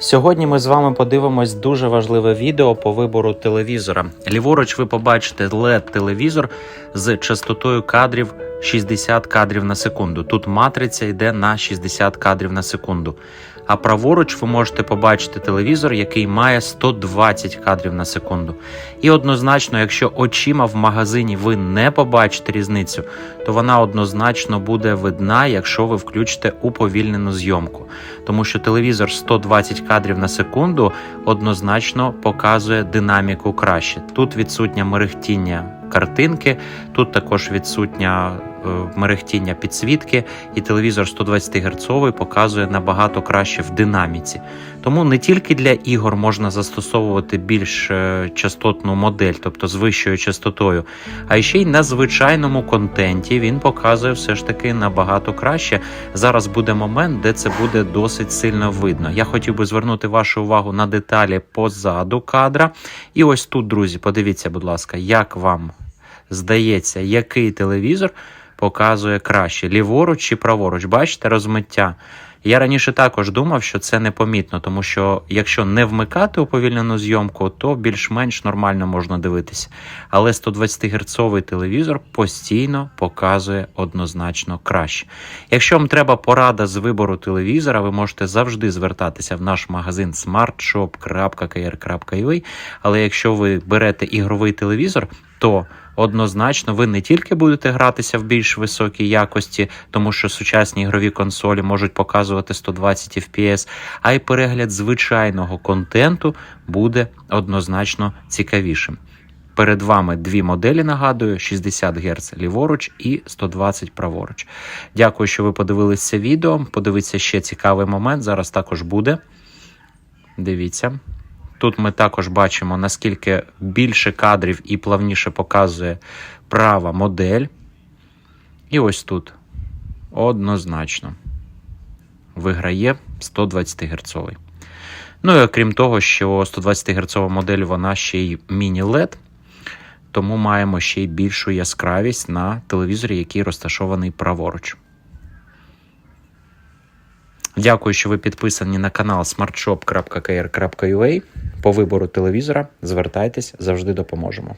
Сьогодні ми з вами подивимось дуже важливе відео по вибору телевізора. Ліворуч ви побачите led телевізор з частотою кадрів 60 кадрів на секунду. Тут матриця йде на 60 кадрів на секунду. А праворуч ви можете побачити телевізор, який має 120 кадрів на секунду. І однозначно, якщо очима в магазині ви не побачите різницю, то вона однозначно буде видна, якщо ви включите уповільнену зйомку. Тому що телевізор 120 кадрів на секунду однозначно показує динаміку краще. Тут відсутнє мерехтіння картинки, тут також відсутня мерехтіння підсвітки, і телевізор 120 Гц показує набагато краще в динаміці. Тому не тільки для ігор можна застосовувати більш е, частотну модель, тобто з вищою частотою, а ще й на звичайному контенті він показує все ж таки набагато краще. Зараз буде момент, де це буде досить сильно видно. Я хотів би звернути вашу увагу на деталі позаду кадра. І ось тут, друзі, подивіться, будь ласка, як вам здається, який телевізор показує краще: ліворуч чи праворуч. Бачите розмиття. Я раніше також думав, що це непомітно, тому що якщо не вмикати уповільнену зйомку, то більш-менш нормально можна дивитися. Але 120 герцовий телевізор постійно показує однозначно краще. Якщо вам треба порада з вибору телевізора, ви можете завжди звертатися в наш магазин smartshop.kr.ua, Але якщо ви берете ігровий телевізор, то однозначно ви не тільки будете гратися в більш високій якості, тому що сучасні ігрові консолі можуть показувати 120 FPS, а й перегляд звичайного контенту буде однозначно цікавішим. Перед вами дві моделі, нагадую: 60 Гц ліворуч і 120 праворуч. Дякую, що ви подивилися відео. Подивіться ще цікавий момент. Зараз також буде. Дивіться. Тут ми також бачимо, наскільки більше кадрів і плавніше показує права модель. І ось тут однозначно виграє 120 Гц. Ну і окрім того, що 120 Гц модель вона ще й міні-LED, тому маємо ще й більшу яскравість на телевізорі, який розташований праворуч. Дякую, що ви підписані на канал smartshop.kr.ua. По вибору телевізора звертайтесь, завжди допоможемо.